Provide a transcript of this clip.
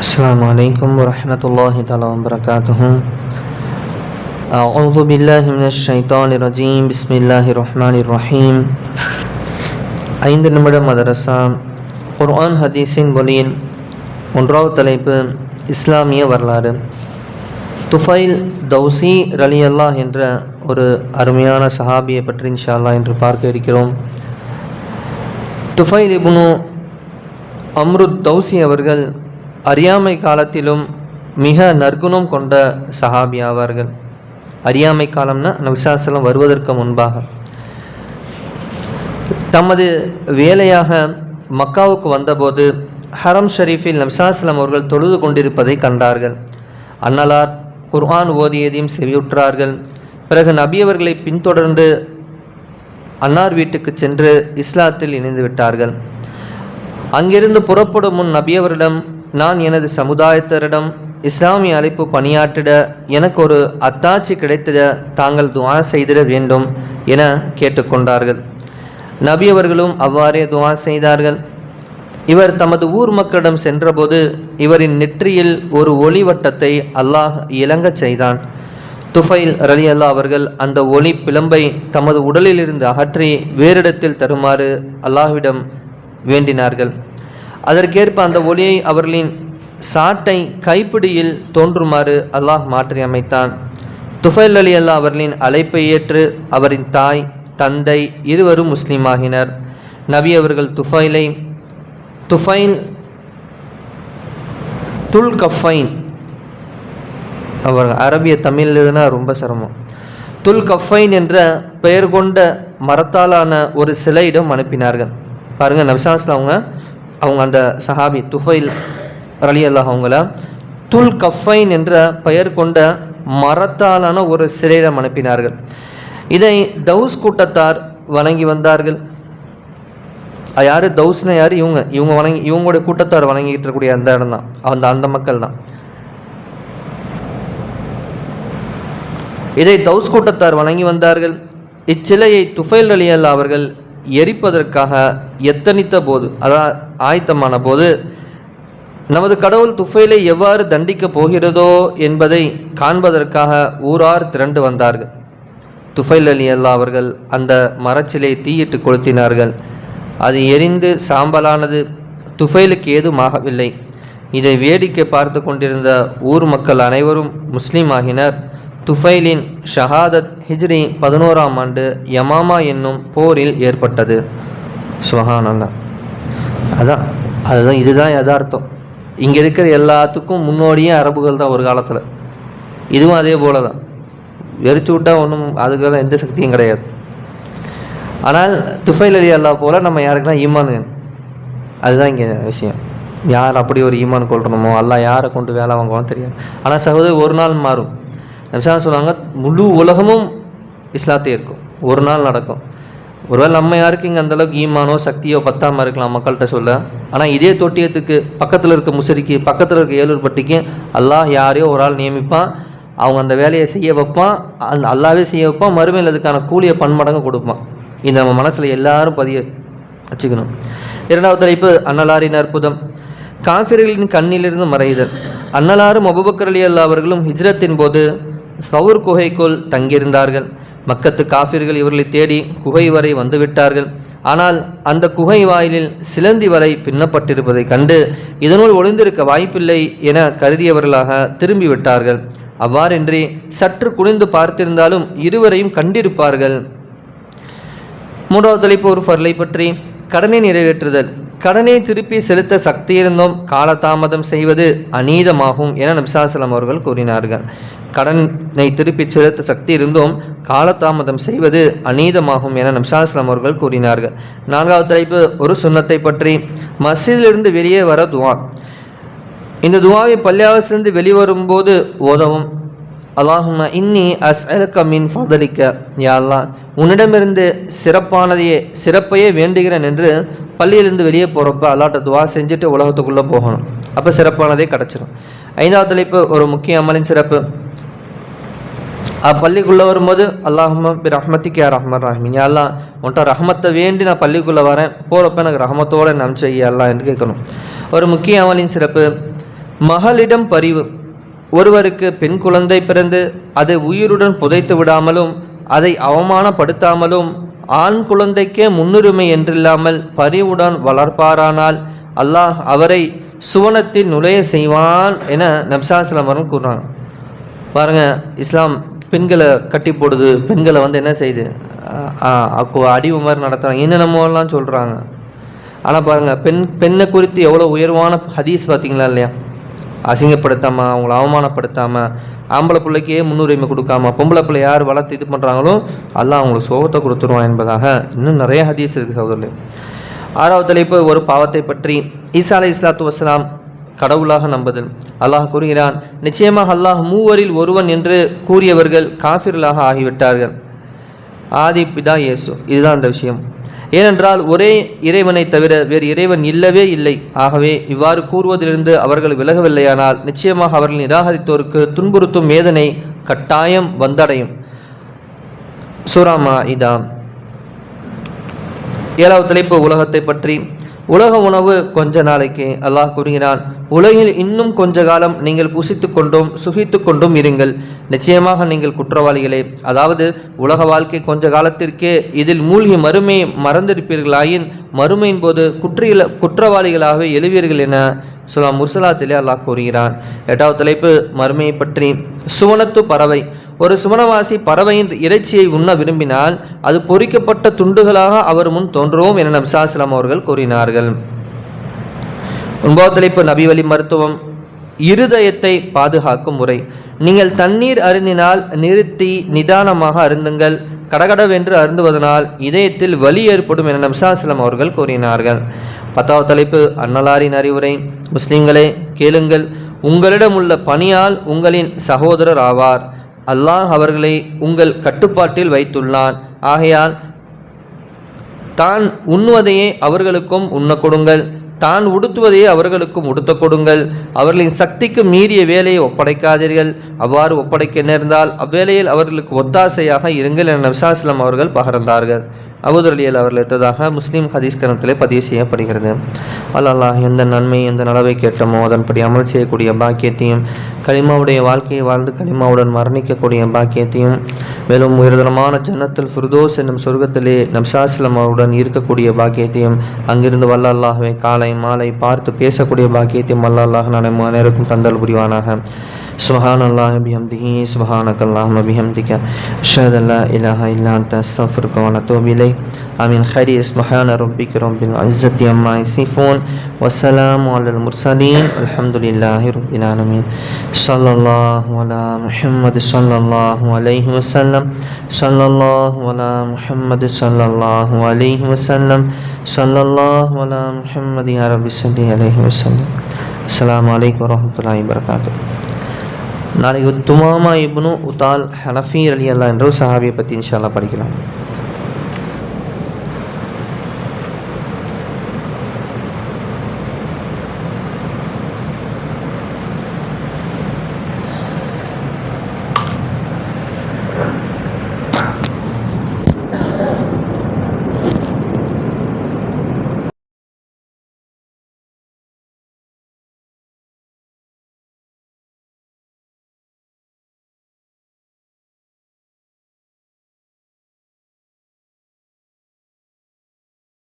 السلام عليكم ورحمة الله تعالى وبركاته أعوذ بالله من الشيطان الرجيم بسم الله الرحمن الرحيم ஐந்து நிமிட மதரசா குர்ஆன் ஹதீஸின் ஒளியில் ஒன்றாவது தலைப்பு இஸ்லாமிய வரலாறு துஃபைல் தௌசி ரலி அல்லாஹ் என்ற ஒரு அருமையான சஹாபியை பற்றி இன்ஷா அல்லாஹ் என்று பார்க்க இருக்கிறோம் துஃபைல் இப்னு அம்ருத் தௌசி அவர்கள் அறியாமை காலத்திலும் மிக நற்குணம் கொண்ட சஹாபி ஆவார்கள். அறியாமை காலம்னா விசாசலம் வருவதற்கு முன்பாக. தமது வேலையாக மக்காவுக்கு வந்தபோது ஹரம் ஷரீஃபில் நபிசாசலம் அவர்கள் தொழுது கொண்டிருப்பதை கண்டார்கள். அன்னலார் குர்ஆன் ஓதியதையும் செவியுற்றார்கள். பிறகு நபியவர்களை பின்தொடர்ந்து அன்னார் வீட்டுக்கு சென்று இஸ்லாத்தில் இணைந்து விட்டார்கள் அங்கிருந்து புறப்படும் முன் நபியவரிடம் நான் எனது சமுதாயத்தரிடம் இஸ்லாமிய அழைப்பு பணியாற்றிட எனக்கு ஒரு அத்தாட்சி கிடைத்திட தாங்கள் துவா செய்திட வேண்டும் என கேட்டுக்கொண்டார்கள். நபி அவர்களும் அவ்வாறே துவா செய்தார்கள். இவர் தமது ஊர் மக்களிடம் சென்றபோது இவரின் நெற்றியில் ஒரு ஒளி வட்டத்தை அல்லாஹ் இலங்கச் செய்தான். துஃபைல் ரலி அல்லா அவர்கள் அந்த ஒளி பிளம்பை தமது உடலிலிருந்து அகற்றி வேறிடத்தில் தருமாறு அல்லாஹ்விடம் வேண்டினார்கள். அதற்கேற்ப அந்த ஒளியை அவர்களின் சாட்டை கைப்பிடியில் தோன்றுமாறு அல்லாஹ் மாற்றி அமைத்தான். துஃபைல் அலி அல்லா அவர்களின் அழைப்பை ஏற்று அவரின் தாய் தந்தை இருவரும் முஸ்லீமாகினர் நபி அவர்கள் துஃபைலை துஃபைல் துல் கஃபைன் அவர் அரபிய தமிழ்னா ரொம்ப சிரமம். துல் கஃபைன் என்ற பெயர் கொண்ட மரத்தாலான ஒரு சிலையிடம் அனுப்பினார்கள். பாருங்கள் நபிசாஸ்ல அவங்க அவங்க அந்த சஹாபி துஃபைல் அலி அல்லாஹ் அவங்கள துல் கஃபைன் என்ற பெயர் கொண்ட மரத்தாலான ஒரு சிலையிடம் அனுப்பினார்கள். இதை தௌஸ் கூட்டத்தார் வணங்கி வந்தார்கள். யார்? தௌஸ்னா யார்? இவங்க. இவங்க வணங்கி இவங்களுடைய கூட்டத்தார் வணங்கிட்டு இருக்கக்கூடிய அந்த இடம் தான். அந்த அந்த மக்கள் தான். இதை தௌஸ் கூட்டத்தார் வணங்கி வந்தார்கள். இச்சிலையை துஃபைல் அலி அல்லா அவர்கள் எரிப்பதற்காக எத்தனித்த போது அதான் ஆயத்தமான போது நமது கடவுள் துஃபைலை எவ்வாறு தண்டிக்கப் போகிறதோ என்பதை காண்பதற்காக ஊரார் திரண்டு வந்தார்கள். துஃபைல் அலி அல்லா அவர்கள் அந்த மரச்சிலை தீயிட்டு கொளுத்தினார்கள். அது எரிந்து சாம்பலானது துஃபைலுக்கு ஏதும் ஆகவில்லை இதை வேடிக்கை பார்த்து கொண்டிருந்த ஊர் மக்கள் அனைவரும் முஸ்லீம் ஆகினர். துஃபைலின் ஷஹாதத் ஹிஜ்ரி பதினோராம் ஆண்டு யமாமா என்னும் போரில் ஏற்பட்டது. சுஹானல்லா அதான் அதுதான் இதுதான் யதார்த்தம். இங்கே இருக்கிற எல்லாத்துக்கும் முன்னோடியே அரபுகள் தான் ஒரு காலத்தில். இதுவும் அதே போல தான் எரிச்சு விட்டால் ஒன்றும் அதுக்கெல்லாம் எந்த சக்தியும் கிடையாது. ஆனால் துஃபைல் அலி அல்லா போல் நம்ம யாருக்கெல்லாம் ஈமான் அதுதான் இங்கே விஷயம். யார் அப்படி ஒரு ஈமான் கொள்றணுமோ அல்லா யாரை கொண்டு வேலை வாங்குவோன்னு தெரியாது. ஆனால் சகோதரி ஒரு நாள் மாறும். நபிசா சொல்லுவாங்க முழு உலகமும் இஸ்லாத்தே இருக்கும். ஒரு நாள் நடக்கும். ஒருவேளை நம்ம யாருக்கு இங்கே அந்தளவுக்கு ஈமானோ சக்தியோ பத்தாமல் இருக்கலாம் மக்கள்கிட்ட சொல்ல. ஆனால் இதே தொட்டியத்துக்கு பக்கத்தில் இருக்க முசரிக்கு பக்கத்தில் இருக்க ஏலூர் பட்டிக்கு அல்லாஹ் யாரையோ ஒரு ஆள் நியமிப்பான். அவங்க அந்த வேலையை செய்ய வைப்பான். அந் அல்லாவே செய்ய வைப்பான். மறுமையில் அதுக்கான கூலியை பன்மடங்கு கொடுப்பான். இந்த நம்ம மனசில் எல்லாரும் பதிய வச்சுக்கணும். இரண்டாவது தலைப்பு அன்னலாரின் அற்புதம். காஃபிர்களின் கண்ணிலிருந்து மறைதல். அன்னலாரும் அபுபக்கர் அலி அல்லா அவர்களும் ஹிஜ்ரத்தின் போது சவுர் குகைக்குள் தங்கியிருந்தார்கள். மக்கத்து காஃபிர்கள் இவர்களை தேடி குகை வரை வந்துவிட்டார்கள். ஆனால் அந்த குகை வாயிலில் சிலந்தி வலை பின்னப்பட்டிருப்பதை கண்டு இதனுள் ஒளிந்திருக்க வாய்ப்பில்லை என கருதியவர்களாக திரும்பிவிட்டார்கள். அவ்வாறின்றி சற்று குனிந்து பார்த்திருந்தாலும் இருவரையும் கண்டிருப்பார்கள். மூன்றாவது தலைப்பு ஒரு ஃபர்லை பற்றி கடனை நிறைவேற்றுதல். கடனை திருப்பி செலுத்த சக்தி இருந்தும் காலதாமதம் செய்வது அநீதமாகும் என நபிசாசலம் அவர்கள் கூறினார்கள். கடனை திருப்பி செலுத்த சக்தி இருந்தும் காலதாமதம் செய்வது அநீதமாகும் என நம்சாஸ்லாம் அவர்கள் கூறினார்கள். நான்காவது தலைப்பு ஒரு சுண்ணத்தை பற்றி. மசிதிலிருந்து வெளியே வர துவா. இந்த துவாவை பள்ளியாவசிலிருந்து வெளிவரும்போது ஓதவும். அல்லாஹுமா இன்னி அஸ் அலக்க மின் ஃபதலிக்க. யாழ்லா உன்னிடமிருந்து சிறப்பானதையே சிறப்பையே வேண்டுகிறேன் என்று பள்ளியிலிருந்து வெளியே போகிறப்ப அல்லாட்ட துவா செஞ்சுட்டு உலகத்துக்குள்ளே போகணும். அப்போ சிறப்பானதே கிடச்சிடும் ஐந்தாவது தலைப்பு ஒரு முக்கிய அமலின் சிறப்பு. பள்ளிக்குள்ளே வரும்போது அல்லாஹும் பி ரஹ்மத்திக்கு யார் ரஹ்மன் ரஹ்மின் அல்லா உன்ட்ட ரஹமத்தை வேண்டி நான் பள்ளிக்குள்ளே வரேன். போகிறப்ப எனக்கு ரஹமத்தோடு நம்பிச்சு அல்லா என்று கேட்கணும். ஒரு முக்கிய அமலின் சிறப்பு மகளிடம் பரிவு. ஒருவருக்கு பெண் குழந்தை பிறந்து அதை உயிருடன் புதைத்து விடாமலும் அதை அவமானப்படுத்தாமலும் ஆண் குழந்தைக்கே முன்னுரிமை என்றில்லாமல் பரிவுடன் வளர்ப்பாரானால் அல்லாஹ் அவரை சுவனத்தில் நுழைய செய்வான் என நப்சாஸ்லாம் கூறுறாங்க. பாருங்க இஸ்லாம் பெண்களை கட்டி போடுது பெண்களை வந்து என்ன செய்யுது அக்கோ அடிவு மாதிரி நடத்துகிறாங்க என்னென்னமோலாம் சொல்கிறாங்க ஆனால் பாருங்கள் பெண் பெண்ணை குறித்து எவ்வளோ உயர்வான ஹதீஸ் பார்த்தீங்களா இல்லையா? அசிங்கப்படுத்தாமல் அவங்கள அவமானப்படுத்தாமல் ஆம்பளை பிள்ளைக்கே முன்னுரிமை கொடுக்காம பொம்பளை பிள்ளை யார் வளர்த்து இது பண்ணுறாங்களோ அதெல்லாம் அவங்களுக்கு சோகத்தை கொடுத்துருவான் என்பதாக இன்னும் நிறைய ஹதீஸ் இருக்குது சகோதரர்களே. ஆறாவது தலைப்பு ஒரு பாவத்தை பற்றி ஈசா அலை இஸ்லாத்து வசலாம் கடவுளாக நம்புதல். அல்லாஹ் கூறுகிறான் நிச்சயமாக அல்லாஹ் மூவரில் ஒருவன் என்று கூறியவர்கள் காஃபிர்களாக ஆகிவிட்டார்கள். ஆதி பிதா இயேசு. இதுதான் அந்த விஷயம். ஏனென்றால் ஒரே இறைவனை தவிர வேறு இறைவன் இல்லவே இல்லை. ஆகவே இவ்வாறு கூறுவதிலிருந்து அவர்கள் விலகவில்லையானால் நிச்சயமாக அவர்கள் நிராகரித்தோருக்கு துன்புறுத்தும் வேதனை கட்டாயம் வந்தடையும். சூராமா இதா ஏழாவது தலைப்பு உலகத்தை பற்றி. உலக உணவு கொஞ்ச நாளைக்கு அல்லாஹ் கூறுகிறான் உலகில் இன்னும் கொஞ்ச காலம் நீங்கள் புசித்து கொண்டும் சுகித்து கொண்டும் இருங்கள். நிச்சயமாக நீங்கள் குற்றவாளிகளே. அதாவது உலக வாழ்க்கை கொஞ்ச காலத்திற்கே இதில் மூழ்கி மறுமையை மறந்திருப்பீர்களாயின் மறுமையின் போது குற்றியல குற்றவாளிகளாகவே எழுவீர்கள் என சுலா முர்சலாத்திலே அல்லாஹ் கூறுகிறான். எட்டாவது தலைப்பு மறுமையை பற்றி. சுவனத்து பறவை. ஒரு சுவனவாசி பறவையின் இறைச்சியை உண்ண விரும்பினால் அது பொறிக்கப்பட்ட துண்டுகளாக அவர் முன் தோன்றுவோம் என நப்சாஸ்லாம் அவர்கள் கூறினார்கள். ஒன்பதாவது தலைப்பு நபிவழி மருத்துவம் இருதயத்தை பாதுகாக்கும் முறை. நீங்கள் தண்ணீர் அருந்தினால் நிறுத்தி நிதானமாக அருந்துங்கள். கடகடவென்று அருந்துவதனால் இதயத்தில் வலி ஏற்படும் என நம்சாஸ்லம் அவர்கள் கூறினார்கள். பத்தாவது தலைப்பு அன்னலாரின் அறிவுரை. முஸ்லிம்களே கேளுங்கள். உங்களிடம் உள்ள பணியால் உங்களின் சகோதரர் ஆவார். அல்லாஹ் அவர்களை உங்கள் கட்டுப்பாட்டில் வைத்துள்ளான். ஆகையால் தான் உண்ணுவதையே அவர்களுக்கும் உண்ண கொடுங்கள். தான் உடுத்துவதையே அவர்களுக்கும் உடுத்த கொடுங்கள். அவர்களின் சக்திக்கு மீறிய வேலையை ஒப்படைக்காதீர்கள். அவ்வாறு ஒப்படைக்க நேர்ந்தால் அவ்வேளையில் அவர்களுக்கு ஒத்தாசையாக இருங்கள் என நபிசாஸ்லம் அவர்கள் பகர்ந்தார்கள். அபுதலியல் அவர்கள் எடுத்ததாக முஸ்லீம் ஹதீஸ் கரத்திலே பதிவு செய்யப்படுகிறது. அல்லாஹ் எந்த நன்மை எந்த நலவை கேட்டமோ அதன்படி அமல் செய்யக்கூடிய பாக்கியத்தையும் களிமாவுடைய வாழ்க்கையை வாழ்ந்து களிமாவுடன் மரணிக்கக்கூடிய பாக்கியத்தையும் மேலும் உயர்தரமான ஜன்னத்தில் ஃபுர்தோஸ் என்னும் சொர்க்கத்திலே நம்சாஸ்லம் அவருடன் இருக்கக்கூடிய பாக்கியத்தையும் அங்கிருந்து வல்ல அல்லாஹுவை காலை மாலை பார்த்து பேசக்கூடிய பாக்கியத்தையும் வல்ல அல்லாஹ் நான் அனைவருக்கும் தந்தல் புரிவானாக. سبحان الله بحمده سبحانك اللهم بحمدك أشهد أن لا إله إلا أنت أستغفرك وأتوب إليك آمين خير سبحان ربك رب العزة عما يصفون والسلام على المرسلين الحمد لله رب العالمين صلى الله على محمد صلى الله عليه وسلم صلى الله على محمد صلى الله عليه وسلم صلى الله على محمد يا رب صل عليه وسلم السلام عليكم ورحمة الله وبركاته நாளைக்கு துமாமா இப்னு உத்தால் ஹலஃபீர் அலி அல்லா என்ற ஒரு சஹாபியை பற்றி இன்ஷால்லா படிக்கலாம்.